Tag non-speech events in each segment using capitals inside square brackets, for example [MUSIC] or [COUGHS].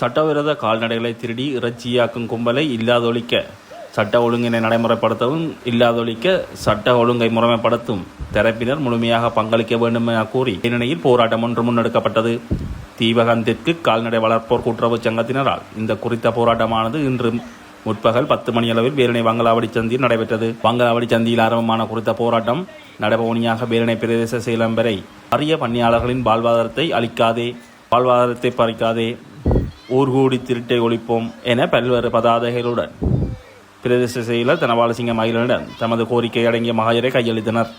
சட்டவிரோத கால்நடைகளை திருடி இறைச்சியாக்கும் கும்பலை இல்லாதொழிக்க சட்ட ஒழுங்கினை நடைமுறைப்படுத்தவும் இல்லாதொழிக்க சட்ட ஒழுங்கை முறைமைப்படுத்தும் தரப்பினர் முழுமையாக பங்களிக்க வேண்டும் என கூறி இந்நிலையில் போராட்டம் ஒன்று முன்னெடுக்கப்பட்டது. தீபகந்திற்கு கால்நடை வளர்ப்போர் கூட்டுறவு சங்கத்தினரால் இந்த குறித்த போராட்டமானது இன்று முற்பகல் பத்து மணியளவில் பேரணி வங்களாவடி சந்தியில் நடைபெற்றது. வங்களாவடி சந்தியில் ஆரம்பமான குறித்த போராட்டம் நடைபவனியாக பேரணை பிரதேச சேலம் வரை அரிய பணியாளர்களின் வாழ்வாதாரத்தை அளிக்காதே வாழ்வாதாரத்தை பறிக்காதே ஊர்கூடி திருட்டை ஒழிப்போம் என பல்வேறு பதாதைகளுடன் பிரதேச செயலர் தனபாலசிங்க மகிழனுடன் தமது கோரிக்கை அடங்கிய மகாஜரை கையளித்தனர்.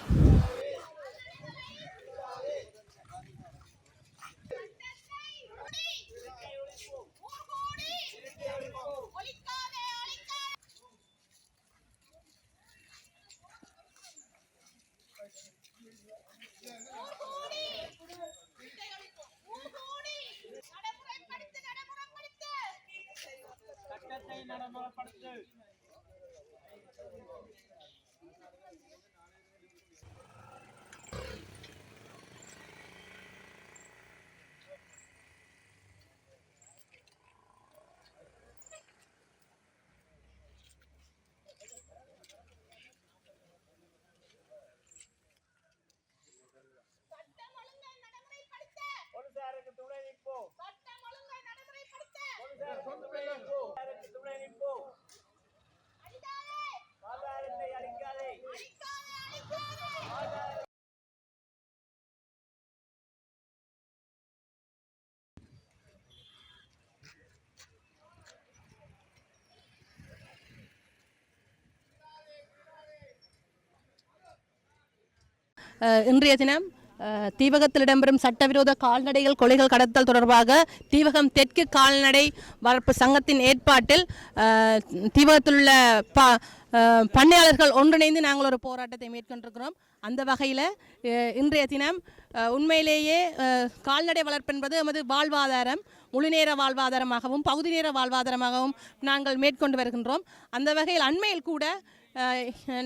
இன்றைய தினம் தீவகத்தில் இடம்பெறும் சட்டவிரோத கால்நடைகள் கொலைகள் கடத்தல் தொடர்பாக தீவகம் தெற்கு கால்நடை வளர்ப்பு சங்கத்தின் ஏற்பாட்டில் தீவகத்தில் உள்ள ப பண்ணையாளர்கள் ஒன்றிணைந்து நாங்கள் ஒரு போராட்டத்தை மேற்கொண்டிருக்கிறோம். அந்த வகையில் இன்றைய தினம் உண்மையிலேயே கால்நடை வளர்ப்பு என்பது நமது வாழ்வாதாரம் முழுநேர வாழ்வாதாரமாகவும் பகுதி நேர வாழ்வாதாரமாகவும் நாங்கள் மேற்கொண்டு வருகின்றோம். அந்த வகையில் அண்மையில் கூட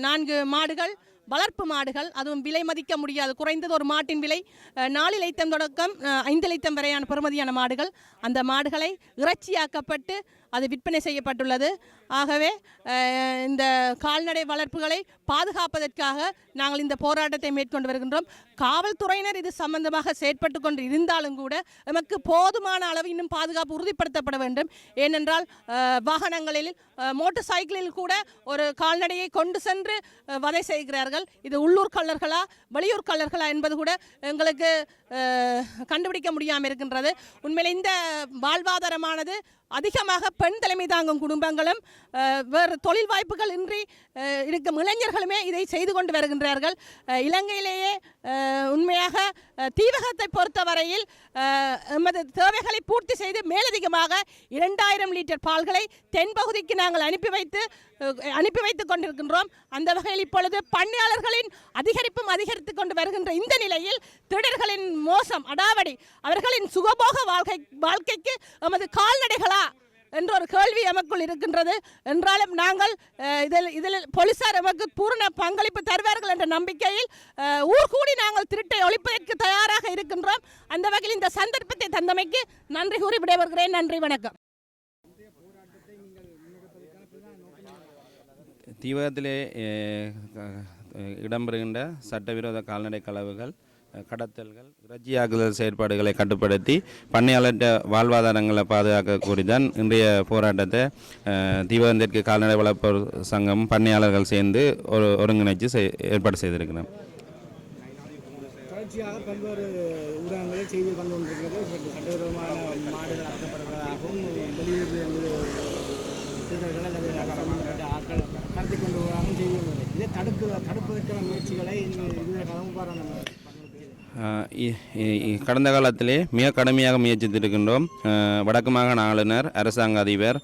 நான்கு மாடுகள் வளர்ப்பு மாடுகள் அதுவும் விலை மதிக்க முடியாது. குறைந்தது ஒரு மாட்டின் விலை நாலு லைத்தம் தொடக்கம் ஐந்து லைத்தம் வரையான பெறுமதியான மாடுகள். அந்த மாடுகளை இறைச்சியாக்கப்பட்டு அது விற்பனை செய்யப்பட்டுள்ளது. ஆகவே இந்த கால்நடை வளர்ப்புகளை பாதுகாப்பதற்காக நாங்கள் இந்த போராட்டத்தை மேற்கொண்டு வருகின்றோம். காவல்துறையினர் இது சம்பந்தமாக செயற்பட்டு கொண்டு இருந்தாலும் கூட நமக்கு போதுமான அளவு இன்னும் பாதுகாப்பு உறுதிப்படுத்தப்பட வேண்டும். ஏனென்றால் வாகனங்களில் மோட்டார் சைக்கிளில் கூட ஒரு கால்நடையை கொண்டு சென்று வதை செய்கிறார்கள். இது உள்ளூர் கல்லர்களா வெளியூர் கல்லர்களா என்பது கூட எங்களுக்கு கண்டுபிடிக்க முடியாமல் இருக்கின்றது. உண்மையில் இந்த வாழ்வாதாரமானது அதிகமாக பெண் தலைமை தாங்கும் குடும்பங்களும் வேறு தொழில் வாய்ப்புகள் இன்றி இருக்கும் இளைஞர்களுமே இதை செய்து கொண்டு வருகின்றார்கள். இலங்கையிலேயே உண்மையாக தீவகத்தை பொறுத்தவரையில் எமது தேவைகளை பூர்த்தி செய்து மேலதிகமாக இரண்டாயிரம் லிட்டர் பால்களை தென்பகுதிக்கு நாங்கள் அனுப்பி வைத்து அனுப்பி வைத்துக் கொண்டிருக்கின்றோம். அந்த வகையில் இப்பொழுது பண்ணையாளர்களின் அதிகரிப்பும் அதிகரித்து கொண்டு வருகின்ற இந்த நிலையில் திருடர்களின் மோசம் அடாவடி அவர்களின் சுகபோக வாழ்க்கை வாழ்க்கைக்கு எமது கால்நடைகளா என்ற ஒரு கேள்வி எமக்குள் இருக்கின்றது. என்றாலும் நாங்கள் இதில் இதில் போலீசார் எமக்கு பூரண பங்களிப்பு தருவார்கள் என்ற நம்பிக்கையில் ஊர் கூடி நாங்கள் திருட்டை ஒழிப்பதற்கு தயாராக இருக்கின்றோம். அந்த வகையில் இந்த சந்தர்ப்பத்தை தந்தமைக்கு நன்றி கூறி விடைபெறுகிறேன். நன்றி வணக்கம். தீவிரத்திலே இடம்பெறுகின்ற சட்டவிரோத கால்நடை களவுகள் கடத்தல்கள் இறைச்சியாக்குதல் செயற்பாடுகளை கட்டுப்படுத்தி பண்ணையாளர்கிட்ட வாழ்வாதாரங்களை பாதுகாக்க கூடிதான் இன்றைய போராட்டத்தை அஹ், கால்நடை வளர்ப்போர் சங்கம் பண்ணையாளர்கள் சேர்ந்து ஒரு ஒருங்கிணைச்சு செய்- ஏற்பாடு செய்திருக்கிறோம் தொடர்ச்சியாக பல்வேறு ஊடகங்களில் செய்தி கொண்டு கொண்டிருக்கிறது சட்டவிரோதமான மாடுகள் அல்லது ஆட்கள் கொண்டு வருவதாகவும் செய்தி கொண்டு இதை தடுப்பு தடுப்பதற்கான முயற்சிகளை இதுவரை கடந்த காலத்திலே மிக கடுமையாக முயற்சித்திருக்கின்றோம். வடக்கு மாகாண ஆளுநர் அரசாங்க அதிபர்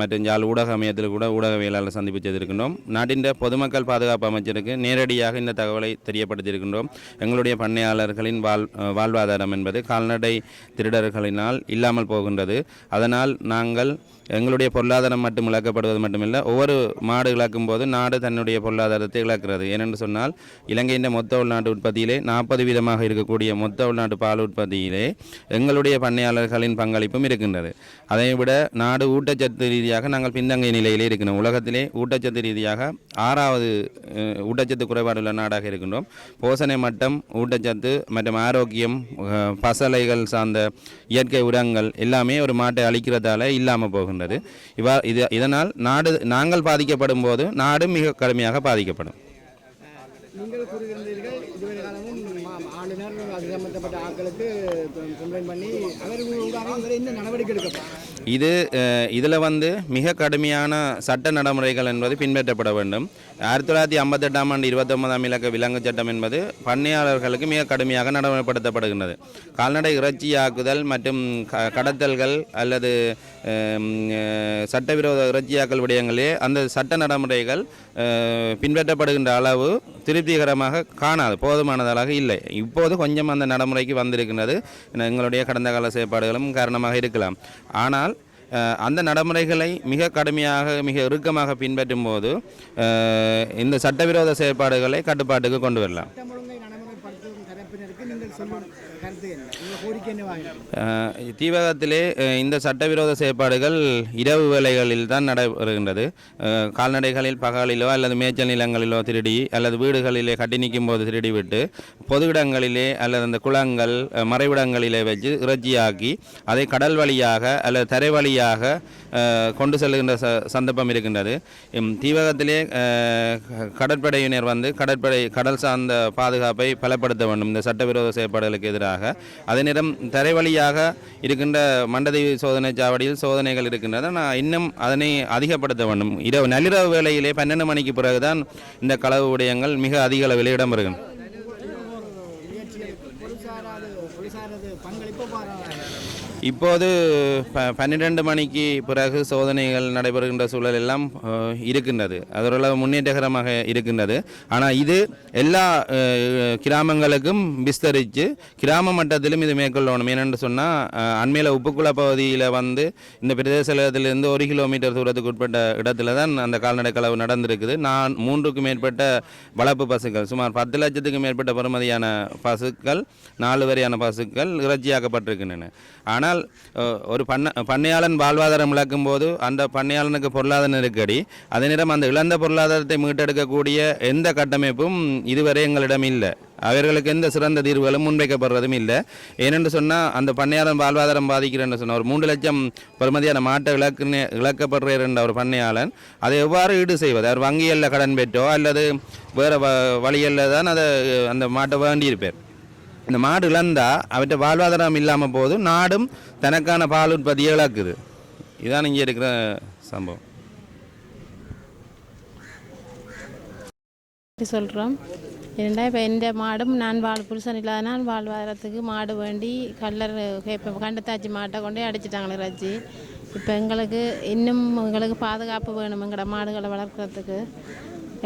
மற்றும் யாழ் ஊடக அமையத்தில் கூட ஊடகவியலாளர் சந்திப்பு செய்திருக்கின்றோம். நாட்டின் பொதுமக்கள் பாதுகாப்பு அமைச்சருக்கு நேரடியாக இந்த தகவலை தெரியப்படுத்தியிருக்கின்றோம். எங்களுடைய பண்ணையாளர்களின் வாழ் வாழ்வாதாரம் என்பது கால்நடை திருடர்களினால் இல்லாமல் போகின்றது. அதனால் நாங்கள் எங்களுடைய பொருளாதாரம் மட்டும் இழக்கப்படுவது மட்டுமில்லை ஒவ்வொரு மாடு இழக்கும் போது நாடு தன்னுடைய பொருளாதாரத்தை இழக்கிறது. ஏனென்று சொன்னால் இலங்கையின் மொத்த உள்நாட்டு உற்பத்தியிலே நாற்பது வீதமாக இருக்கக்கூடிய மொத்த உள்நாட்டு பால் உற்பத்தியிலே எங்களுடைய பண்ணையாளர்களின் பங்களிப்பும் இருக்கின்றது. அதை விட நாடு ஊட்டச்சத்து ரீதியாக நாங்கள் பின்தங்கிய நிலையிலே இருக்கின்றோம். உலகத்திலே ஊட்டச்சத்து ரீதியாக ஆறாவது ஊட்டச்சத்து குறைபாடுள்ள நாடாக இருக்கின்றோம். போசனை மட்டம் ஊட்டச்சத்து மற்றும் ஆரோக்கியம் பசலைகள் சார்ந்த இயற்கை உரங்கள் எல்லாமே ஒரு மாட்டை அழிக்கிறதால இல்லாமல் போகின்றது இவா இது இதனால் நாடு நாங்கள் பாதிக்கப்படும் போது நாடு மிக கடுமையாக பாதிக்கப்படும். நீங்கள் கூறுகின்றீர்கள் இதுவரை காலமும் மா- ஆளுநர் அது சம்பந்தப்பட்ட ஆட்களுக்கு கம்ப்ளைண்ட் பண்ணி அவர் ஊடாக இவரை என்ன நடவடிக்கை எடுக்கப்படும் இது இதில் வந்து மிக கடுமையான சட்ட நடைமுறைகள் என்பது பின்பற்றப்பட வேண்டும். ஆயிரத்தி தொள்ளாயிரத்தி ஐம்பத்தெட்டாம் ஆண்டு இருபத்தொன்பதாம் இலக்க விலங்கு சட்டம் என்பது பண்ணையாளர்களுக்கு மிக கடுமையாக நடைமுறைப்படுத்தப்படுகின்றது கால்நடை இறைச்சியாக்குதல் மற்றும் க கடத்தல்கள் அல்லது சட்டவிரோத இறைச்சியாக்கல் விடயங்களே அந்த சட்ட நடைமுறைகள் பின்பற்றப்படுகின்ற அளவு திருப்திகரமாக காணாது போதுமானதாக இல்லை. இப்போது கொஞ்சம் அந்த நடைமுறைக்கு வந்திருக்கின்றது. எங்களுடைய கடந்த கால செயற்பாடுகளும் காரணமாக இருக்கலாம். ஆனால் அந்த நடைமுறைகளை மிக கடுமையாக மிக இறுக்கமாக பின்பற்றும் போது இந்த சட்டவிரோத செயற்பாடுகளை கட்டுப்பாட்டுக்கு கொண்டு வரலாம். தீபகத்திலே தீவகத்திலே இந்த சட்டவிரோத செயற்பாடுகள் இரவு வேலைகளில் தான் நடைபெறுகின்றது. கால்நடைகளில் பகலிலோ அல்லது மேய்ச்சல் நிலங்களிலோ திருடி அல்லது வீடுகளிலே கட்டி நிற்கும் போது திருடி விட்டு பொது இடங்களிலே அல்லது அந்த குளங்கள் மறைவிடங்களிலே வச்சு இறைச்சியாக்கி அதை கடல் வழியாக அல்லது தரை வழியாக கொண்டு செல்கின்ற ச சந்தர்ப்பம் இருக்கின்றது. தீபகத்திலே தீவகத்திலே கடற்படையினர் வந்து கடற்படை கடல் சார்ந்த பாதுகாப்பை பலப்படுத்த வேண்டும். இந்த சட்டவிரோத செயற்பாடுகளுக்கு எதிராக. அதே நேரம் தரை வழியாக இருக்கின்ற மண்டதை சோதனை சாவடியில் சோதனைகள் இருக்கின்றன. நான் இன்னும் அதனை அதிகப்படுத்த வேண்டும். இரவு நள்ளிரவு வேளையிலே பன்னெண்டு மணிக்கு பிறகுதான் இந்த களவு விடயங்கள் மிக அதிக அளவில் இடம்பெறுகின்றன. இப்போது ப பன்னிரெண்டு மணிக்கு பிறகு சோதனைகள் நடைபெறுகின்ற சூழல் எல்லாம் இருக்கின்றது. அதோட முன்னேற்றகரமாக இருக்கின்றது. ஆனால் இது எல்லா கிராமங்களுக்கும் விஸ்தரித்து கிராம மட்டத்திலும் இது மேற்கொள்ளணும். ஏனென்று சொன்னால் அண்மையில் உப்புக்குள பகுதியில் வந்து இந்த பிரதேசத்திலிருந்து ஒரு கிலோமீட்டர் தூரத்துக்கு உட்பட்ட இடத்துல தான் அந்த கால்நடை களவு நடந்திருக்குது. நான் மூன்றுக்கும் மேற்பட்ட வளர்ப்பு பசுக்கள் சுமார் பத்து லட்சத்துக்கும் மேற்பட்ட பெறுமதியான பசுக்கள் நாலு வரையான பசுக்கள் இறைச்சியாக்கப்பட்டிருக்கின்றன. ஆனால் ஆனால் ஒரு பண்ண பண்ணையாளன் வாழ்வாதாரம் இழக்கும் போது அந்த பண்ணையாளனுக்கு பொருளாதார நெருக்கடி அதே நேரம் அந்த இழந்த பொருளாதாரத்தை மீட்டெடுக்கக்கூடிய எந்த கட்டமைப்பும் இதுவரை எங்களிடம் இல்லை. அவர்களுக்கு எந்த சிறந்த தீர்வுகளும் முன்வைக்கப்படுறதும் இல்லை. ஏனென்று சொன்னால் அந்த பண்ணையாளன் வாழ்வாதாரம் பாதிக்கிறேன்னு சொன்னால் ஒரு மூன்று லட்சம் பெறுமதியான மாட்டை இழக்கு இழக்கப்படுறார் என்ற ஒரு பண்ணையாளன் அதை எவ்வாறு ஈடு செய்வது? அவர் வங்கிகளில் கடன் பெற்றோ அல்லது வேறு வ வழிகளில் தான் அதை அந்த மாட்டை வேண்டியிருப்பார். இந்த மாடு இழந்தால் அவற்றை வாழ்வாதாரம் இல்லாமல் போது நாடும் தனக்கான பால் உற்பத்தியை இழக்குது. இதுதான் இங்கே இருக்கிற சம்பவம். சொல்கிறோம் ஏன்னா இப்போ எந்த மாடும் நான் வாழ் புருஷன் இல்லாதனால் வாழ்வாதாரத்துக்கு மாடு வேண்டி கல்லர் இப்போ கண்டத்தாச்சி மாட்டை கொண்டு அடிச்சிட்டாங்களே ரச்சி இப்போ எங்களுக்கு இன்னும் எங்களுக்கு பாதுகாப்பு வேணும் எங்களோட மாடுகளை வளர்க்குறதுக்கு.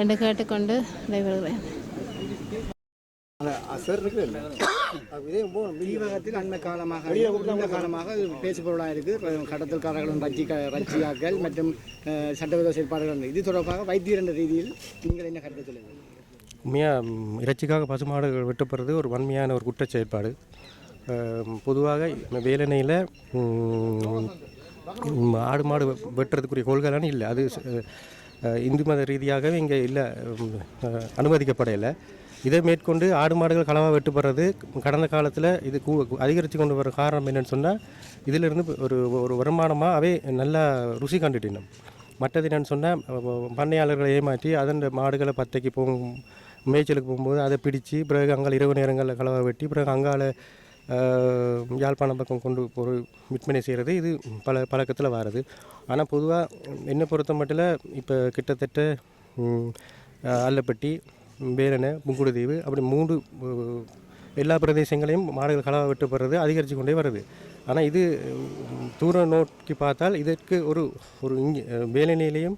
என்று கேட்டுக்கொண்டு விடைபெறுகிறேன். தீவகத்தில் [COUGHS] அண்மை காலமாக நீண்ட காலமாக இது பேசுபொருளாக இருக்குது கடத்தல்காரர்களும் ரச்சி க ரச்சியாக்கள் மற்றும் சட்டவிரோத செயற்பாடுகள் இது தொடர்பாக வைத்தியர் என்ற ரீதியில் நீங்கள் என்ன கருத்து சொல்லுங்கள்? உண்மையாக இறைச்சிக்காக பசுமாடுகள் வெட்டப்படுறது ஒரு வன்மையான ஒரு குற்றச் செயற்பாடு. அஹ், பொதுவாக வேலனையில் ஆடு மாடு வெட்டுறதுக்குரிய கொள்கைலாம் இல்லை. அது இந்து மத ரீதியாகவே இங்கே இல்லை அனுமதிக்கப்படையில இதை மேற்கொண்டு ஆடு மாடுகள் களவாக வெட்டுப்படுறது. கடந்த காலத்தில் இது கூ அதிகரித்து கொண்டு வர காரணம் என்னென்னு சொன்னால் இதிலிருந்து ஒரு ஒரு வருமானமாக அவை நல்லா ருசி கண்டுட்டினோம். மற்றது என்னென்னு சொன்னால் பண்ணையாளர்களை ஏமாற்றி அதன் மாடுகளை பத்தைக்கு போகும் மேய்ச்சலுக்கு போகும்போது அதை பிடிச்சி பிறகு அங்கால் இரவு நேரங்களில் களவாக வெட்டி பிறகு அங்கால யாழ்ப்பாணம் பக்கம் கொண்டு ஒரு விற்பனை செய்கிறது இது பல பழக்கத்தில் வாருது. ஆனால் பொதுவாக என்னை பொறுத்த மட்டும் இப்போ கிட்டத்தட்ட அல்லப்பட்டி வேலனை புங்குடுதீவு அப்படி மூன்று எல்லா பிரதேசங்களையும் மாடுகள் களவாக வெட்டப்படுறது அதிகரித்து கொண்டே வருது. ஆனால் இது தூர நோக்கி பார்த்தால் இதற்கு ஒரு ஒரு இங்கே வேலனையிலையும்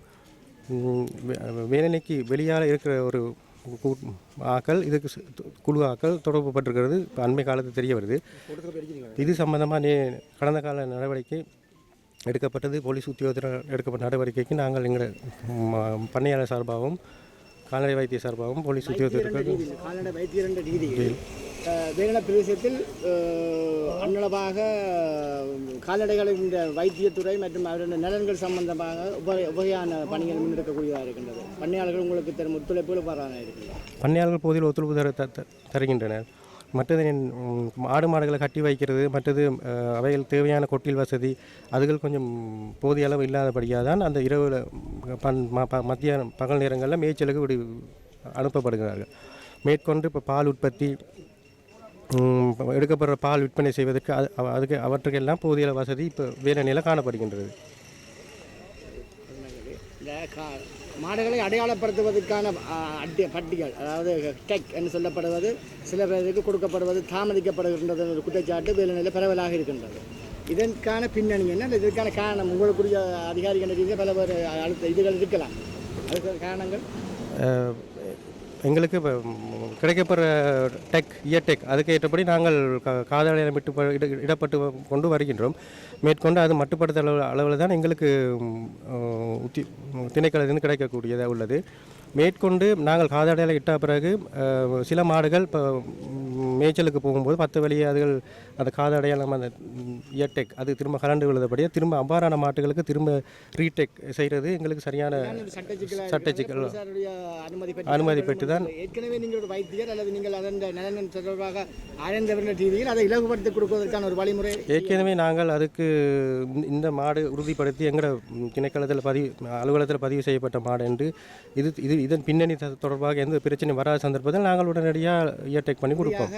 வே- வேலனைக்கு வெளியால் இருக்கிற ஒரு ஆக்கள் இதுக்கு குழு ஆக்கள் தொடர்பு பட்டிருக்கிறது இப்போ அண்மை காலத்தில் தெரிய வருது. இது சம்பந்தமாக நே கடந்த கால நடவடிக்கை எடுக்கப்பட்டது. போலீஸ் உத்தியோகத்தினர் எடுக்கப்பட்ட நடவடிக்கைக்கு நாங்கள் எங்கள் பண்ணையாளர் சார்பாகவும் கால்நடை வைத்திய சார்பாகவும் போலீஸ் உத்தியோகத்தருக்கு கால்நடை வைத்தியர் என்ற ரீதியில் வேலன பிரதேசத்தில் அன்னளவாக கால்நடைகளின் இந்த வைத்தியத்துறை மற்றும் அவருடைய நலன்கள் சம்பந்தமாக உப உபகையான பணிகள் முன்னெடுக்கக்கூடியதாக இருக்கின்றது. பண்ணையாளர்கள் உங்களுக்கு தரும் ஒத்துழைப்புகள் வரான இருக்கின்றன. பண்ணையாளர்கள் போதில் ஒத்துழைப்பு தர தருகின்றனர். மற்றது என், ஆடு மாடுகளை கட்டி வைக்கிறது மற்றது அவைகள் தேவையான கொட்டில் வசதி அதுகள் கொஞ்சம் போதிய அளவு இல்லாதபடியாக தான் அந்த இரவு பன் ம- மத்தியானம் பகல் நேரங்களில் மேய்ச்சலுக்கு விடு அனுப்பப்படுகிறார்கள். மேற்கொண்டு இப்போ பால் உற்பத்தி எடுக்கப்படுற பால் விற்பனை செய்வதற்கு அது அவ- அதுக்கு அவற்றுக்கெல்லாம் போதிய வசதி இப்போ வேலை நிலை காணப்படுகின்றது. மாடுகளை அடையாளப்படுத்துவதற்கான அஹ், அட்டிய பட்டிகள் அதாவது டெக் என்று சொல்லப்படுவது சில பேருக்கு கொடுக்கப்படுவது தாமதிக்கப்படுகின்றது என்ற குற்றச்சாட்டு வேலைநிலை பரவலாக இருக்கின்றது. இதற்கான பின்னணி என்ன? இதற்கான காரணம்? உங்களுக்குரிய அதிகாரிகள் ரீதியாக பல பேர் அழுத்த இதுகள் இருக்கலாம். அதுக்கு காரணங்கள்? எங்களுக்கு இப்போ கிடைக்கப்படுற டெக் இயர் டெக் அதுக்கு ஏற்றபடி நாங்கள் கா- விட்டு இடப்பட்டு கொண்டு வருகின்றோம். மேற்கொண்டு அது மட்டுப்படுத்த அளவு அளவில் தான் எங்களுக்கு உத்தி திணைக்களத்திலிருந்து கிடைக்கக்கூடியதாக உள்ளது. மேற்கொண்டு நாங்கள் காதாடையில் இட்ட பிறகு சில மாடுகள் இப்போ மேய்ச்சலுக்கு போகும்போது பத்து வழி அதுகள் அந்த காதாடையாளம் அந்த இயர்டெக் அது திரும்ப கலண்டு விழுந்தபடியே திரும்ப அவ்வாறான மாட்டுகளுக்கு திரும்ப ரீடெக் செய்கிறது எங்களுக்கு சரியான சட்ட சிக்கலாக சட்ட சிக்கல் போலீசாருடைய அனுமதி பெற்று தான் ஏற்கனவே நீங்கள் ஒரு வைத்தியர் அல்லது நீங்கள் அதன் நலன் தொடர்பாக ஆழ்ந்தவர்கள் ரீதியில் அதை இலகுபடுத்தி கொடுப்பதற்கான ஒரு வழிமுறை. ஏற்கனவே நாங்கள் அதுக்கு இந்த- இந்த மாடு உறுதிப்படுத்தி எங்களோட திணைக்களத்தில் பதிவு அலுவலகத்தில் பதிவு செய்யப்பட்ட மாடு என்று இது இது இதன் பின்னணி த- தொடர்பாக எந்த பிரச்சனையும் வராத சந்தர்ப்பத்தில் நாங்கள் உடனடியாக இயர்டெக் பண்ணி கொடுப்போம்.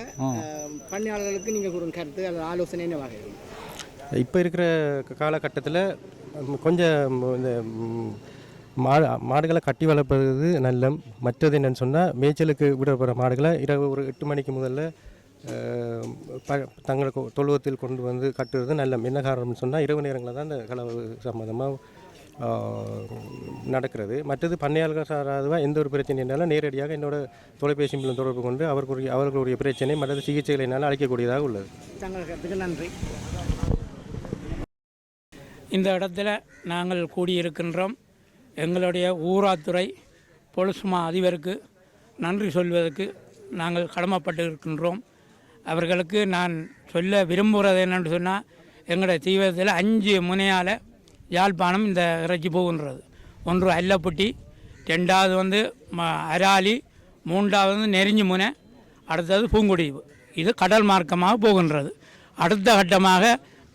பணியாளர்களுக்கு நீங்கள் ஒரு கருத்து அல்லது ஆலோசனை என்னவாக இப்போ இருக்கிற காலகட்டத்தில் கொஞ்சம் இந்த ம், மாடு மாடுகளை கட்டி வளர்ப்பது நல்ல மற்றது என்னன்னு சொன்னால் மேய்ச்சலுக்கு விடப்படுற மாடுகளை இரவு ஒரு எட்டு மணிக்கு முதல்ல ப தங்களை கொ- தொழுவத்தில் கொண்டு வந்து கட்டுறது நல்ல என்ன காரணம்னு சொன்னால் இரவு நேரங்களில் தான் இந்த களவு சம்மந்தமாக நடக்கிறது. மற்றது பண்ணையாளர்கள் சாராதுவாக எந்த ஒரு பிரச்சனை இருந்தாலும் நேரடியாக என்னோட தொலைபேசி மூலம் தொடர்பு கொண்டு அவர்களுடைய அவர்களுடைய பிரச்சனை மற்றது சிகிச்சைகளை என்னால் அளிக்கக்கூடியதாக உள்ளது. தங்கள் கருத்துக்கு நன்றி. இந்த இடத்துல நாங்கள் கூடியிருக்கின்றோம். எங்களுடைய ஊராத்துறை பொலிஸ்மா அதிபருக்கு நன்றி சொல்வதற்கு நாங்கள் கடமைப்பட்டு இருக்கின்றோம் அவர்களுக்கு நான் சொல்ல விரும்புகிறது என்னென்னு சொன்னால் எங்களுடைய தீவிரத்தில் அஞ்சு முனையால் யாழ்ப்பாணம் இந்த இறைச்சி போகின்றது. ஒன்று அல்லப்பட்டி ரெண்டாவது வந்து ம அராலி மூன்றாவது வந்து நெறிஞ்சி முனை அடுத்தது பூங்குடிவு. இது கடல் மார்க்கமாக போகின்றது. அடுத்த கட்டமாக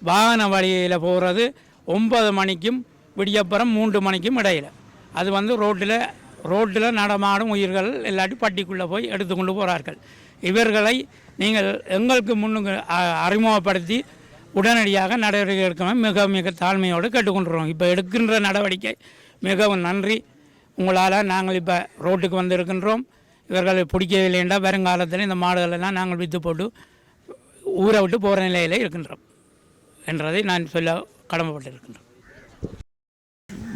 வாகன வழியில் போகிறது ஒன்பது மணிக்கும் விடியப்புறம் மூன்று மணிக்கும் இடையில். அது வந்து ரோட்டில் ரோட்டில் நடமாடும் உயிர்கள் இல்லாட்டி பட்டிக்குள்ளே போய் எடுத்துக்கொண்டு போகிறார்கள் இவர்களை நீங்கள் எங்களுக்கு முன்னுக்கு அறிமுகப்படுத்தி உடனடியாக நடவடிக்கை எடுக்கணும் மிக மிக தாழ்மையோடு கேட்டுக்கொண்டுறோம் இப்போ எடுக்கின்ற நடவடிக்கை மிகவும் நன்றி. உங்களால் நாங்கள் இப்போ ரோட்டுக்கு வந்திருக்கின்றோம். இவர்களை பிடிக்கவில்லைண்டா வருங்காலத்தில் இந்த மாடுகளெல்லாம் நாங்கள் விற்று போட்டு ஊரை விட்டு போகிற நிலையில் இருக்கின்றோம் என்றதை நான் சொல்ல கடமைப்பட்டிருக்கின்றோம்.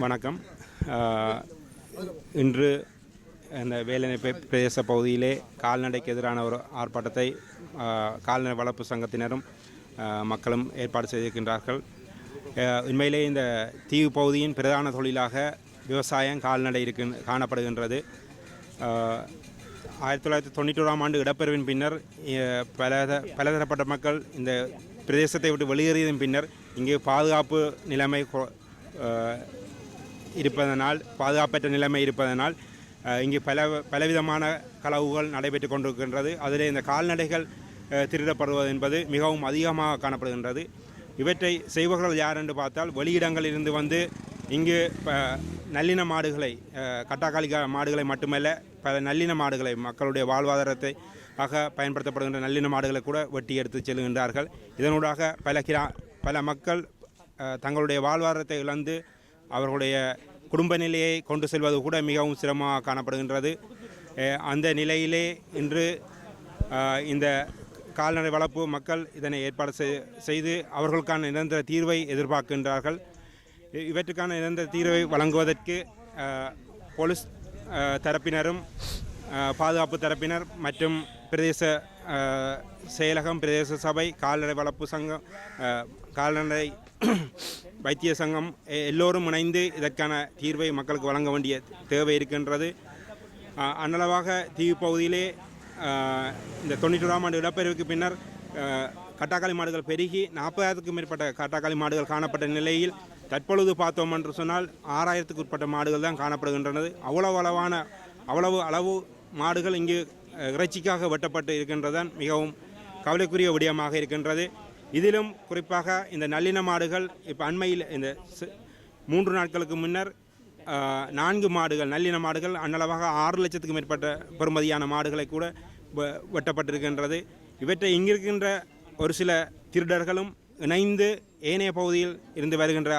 வணக்கம். இன்று இந்த வேலனை பிரதேச பகுதியிலே கால்நடைக்கு எதிரான ஒரு ஆர்ப்பாட்டத்தை கால்நடை வளர்ப்பு சங்கத்தினரும் மக்களும் ஏற்பாடு செய்திருக்கின்றார்கள். உண்மையிலே இந்த தீவு பகுதியின் பிரதான தொழிலாக விவசாயம் கால்நடை இருக்கு காணப்படுகின்றது. ஆயிரத்தி தொள்ளாயிரத்தி தொண்ணூற்றோராம் ஆண்டு இடப்பெறுவின் பின்னர் பல பலதரப்பட்ட மக்கள் இந்த பிரதேசத்தை விட்டு வெளியேறியதன் பின்னர் இங்கே பாதுகாப்பு நிலைமை கொ- இருப்பதனால் பாதுகாப்பற்ற நிலைமை இருப்பதனால் இங்கே இங்கு பல பலவிதமான களவுகள் நடைபெற்று கொண்டிருக்கின்றது. அதில் இந்த கால்நடைகள் திருடப்படுவது என்பது மிகவும் அதிகமாக காணப்படுகின்றது. இவற்றை செய்பவர்கள் யார் என்று பார்த்தால் வெளியிடங்களிலிருந்து வந்து இங்கு ப- நல்லின மாடுகளை கட்டாக்காலிக மாடுகளை மட்டுமல்ல பல நல்லின மாடுகளை மக்களுடைய வாழ்வாதாரத்தை ஆக பயன்படுத்தப்படுகின்ற நல்லின மாடுகளை கூட வெட்டி எடுத்து செல்கின்றார்கள். இதனூடாக பல கிரா பல மக்கள் தங்களுடைய வாழ்வாதாரத்தை இழந்து அவர்களுடைய குடும்ப நிலையை கொண்டு செல்வது கூட மிகவும் சிரமமாக காணப்படுகின்றது. அந்த நிலையிலே இன்று இந்த கால்நடை வளர்ப்பு மக்கள் இதனை ஏற்பாடு செய்- செய்து அவர்களுக்கான நிரந்தர தீர்வை எதிர்பார்க்கின்றார்கள். இவற்றுக்கான நிரந்தர தீர்வை வழங்குவதற்கு போலீஸ் தரப்பினரும் பாதுகாப்பு தரப்பினர் மற்றும் பிரதேச செயலகம் பிரதேச சபை கால்நடை வளர்ப்பு சங்கம் கால்நடை [CLEARS THROAT] வைத்திய சங்கம் எ- எல்லோரும் இணைந்து இதற்கான தீர்வை மக்களுக்கு வழங்க வேண்டிய தேவை இருக்கின்றது. அன்னளவாக தீவு பகுதியிலே இந்த தொண்ணூற்றோராம் ஆண்டு இடப்பெயர்வுக்கு பின்னர் கட்டாக்காளி மாடுகள் பெருகி நாற்பதாயிரத்துக்கும் மேற்பட்ட கட்டாக்காளி மாடுகள் காணப்பட்ட நிலையில் தற்பொழுது பார்த்தோம் என்று சொன்னால் ஆறாயிரத்துக்கு உட்பட்ட மாடுகள் தான் காணப்படுகின்றனது. அவ்வளவு அளவான அவ்வளவு அளவு மாடுகள் இங்கு இறைச்சிக்காக வெட்டப்பட்டு இருக்கின்றதான் மிகவும் கவலைக்குரிய விடயமாக இருக்கின்றது. இதிலும் குறிப்பாக இந்த நல்லின மாடுகள் இப்போ அண்மையில் இந்த மூன்று நாட்களுக்கு முன்னர் நான்கு மாடுகள் நல்லின மாடுகள் அன்னளவாக ஆறு லட்சத்துக்கு மேற்பட்ட பெறுமதியான மாடுகளை கூட வெ- வெட்டப்பட்டிருக்கின்றது. இவற்றை இங்கிருக்கின்ற ஒரு சில திருடர்களும் இணைந்து ஏனைய பகுதியில் இருந்து வருகின்ற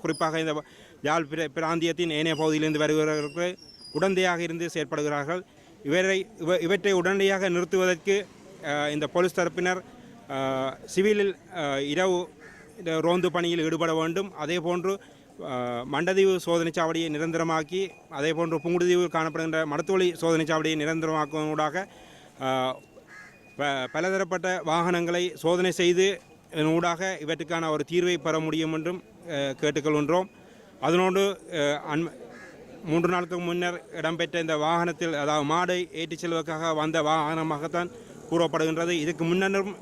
குறிப்பாக இந்த யாழ் பிர பிராந்தியத்தின் ஏனைய பகுதியிலிருந்து வருகிறவர்களுக்கு உடந்தையாக இருந்து செயற்படுகிறார்கள். இவரை இவ இவற்றை உடனடியாக நிறுத்துவதற்கு இந்த போலீஸ் தரப்பினர் சிவிலில் இரவு இந்த ரோந்து பணியில் ஈடுபட வேண்டும். அதே போன்று மண்டதீவு சோதனை சாவடியை நிரந்தரமாக்கி அதே போன்று புங்குடுதீவில் காணப்படுகின்ற மடத்தோழி சோதனை சாவடியை நிரந்தரமாக்குவதூடாக ப- பலதரப்பட்ட வாகனங்களை சோதனை செய்து ஊடாக இவற்றுக்கான ஒரு தீர்வை பெற முடியும் என்றும் கேட்டுக்கொள்கின்றோம். அதனோடு அன் மூன்று நாளுக்கு முன்னர் இடம்பெற்ற இந்த வாகனத்தில் அதாவது மாடை ஏற்றிச் செல்வதற்காக வந்த வாகனமாகத்தான் கூறப்படுகின்றது. இதுக்கு முன்னரும்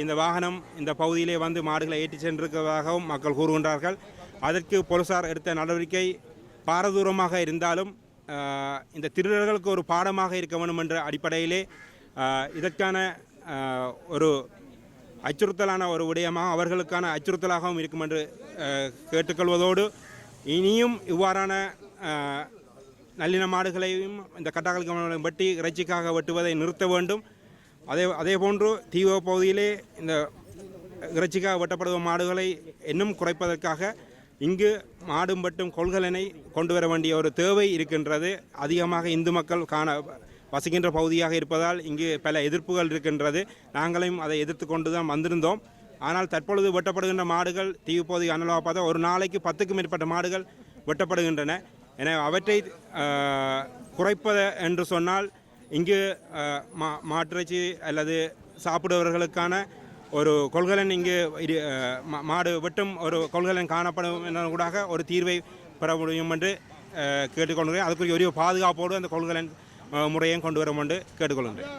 இந்த வாகனம் இந்த பகுதியிலே வந்து மாடுகளை ஏற்றிச் சென்றிருக்கிறதாகவும் மக்கள் கூறுகின்றார்கள். அதற்கு போலீசார் எடுத்த நடவடிக்கை பாரதூரமாக இருந்தாலும் இந்த திருடர்களுக்கு ஒரு பாடமாக இருக்க வேண்டும் என்ற அடிப்படையிலே இதற்கான ஒரு அச்சுறுத்தலான ஒரு விடயமாக அவர்களுக்கான அச்சுறுத்தலாகவும் இருக்கும் என்று கேட்டுக்கொள்வதோடு இனியும் இவ்வாறான நல்லின மாடுகளையும் இந்த கட்டாக்கள் வெட்டி இறைச்சிக்காக வெட்டுவதை நிறுத்த வேண்டும். அதே அதே போன்று தீவ பகுதியிலே இந்த இறைச்சிக்காக வெட்டப்படுவ மாடுகளை இன்னும் குறைப்பதற்காக இங்கு மாடும் மட்டும் கொள்கலனை கொண்டு வர வேண்டிய ஒரு தேவை இருக்கின்றது. அதிகமாக இந்து மக்கள் காண வசிக்கின்ற பகுதியாக இருப்பதால் இங்கு பல எதிர்ப்புகள் இருக்கின்றது. நாங்களும் அதை எதிர்த்து கொண்டு தான் வந்திருந்தோம். ஆனால் தற்பொழுது வெட்டப்படுகின்ற மாடுகள் தீவு பகுதி அனலாக பார்த்தா ஒரு நாளைக்கு பத்துக்கும் மேற்பட்ட மாடுகள் வெட்டப்படுகின்றன. எனவே அவற்றை குறைப்பது என்று சொன்னால் இங்கு மா மாட்டிறைச்சி அல்லது சாப்பிடுபவர்களுக்கான ஒரு கொள்கலன் இங்கு மாடு வெட்டும் ஒரு கொள்கலன் காணப்படும் என்ற கூட ஒரு தீர்வை பெற முடியும் என்று கேட்டுக்கொள்கிறேன். அதுக்குரிய ஒரு பாதுகாப்போடு அந்த கொள்கலன் முறையும் கொண்டு வரும் என்று கேட்டுக்கொள்கிறேன்.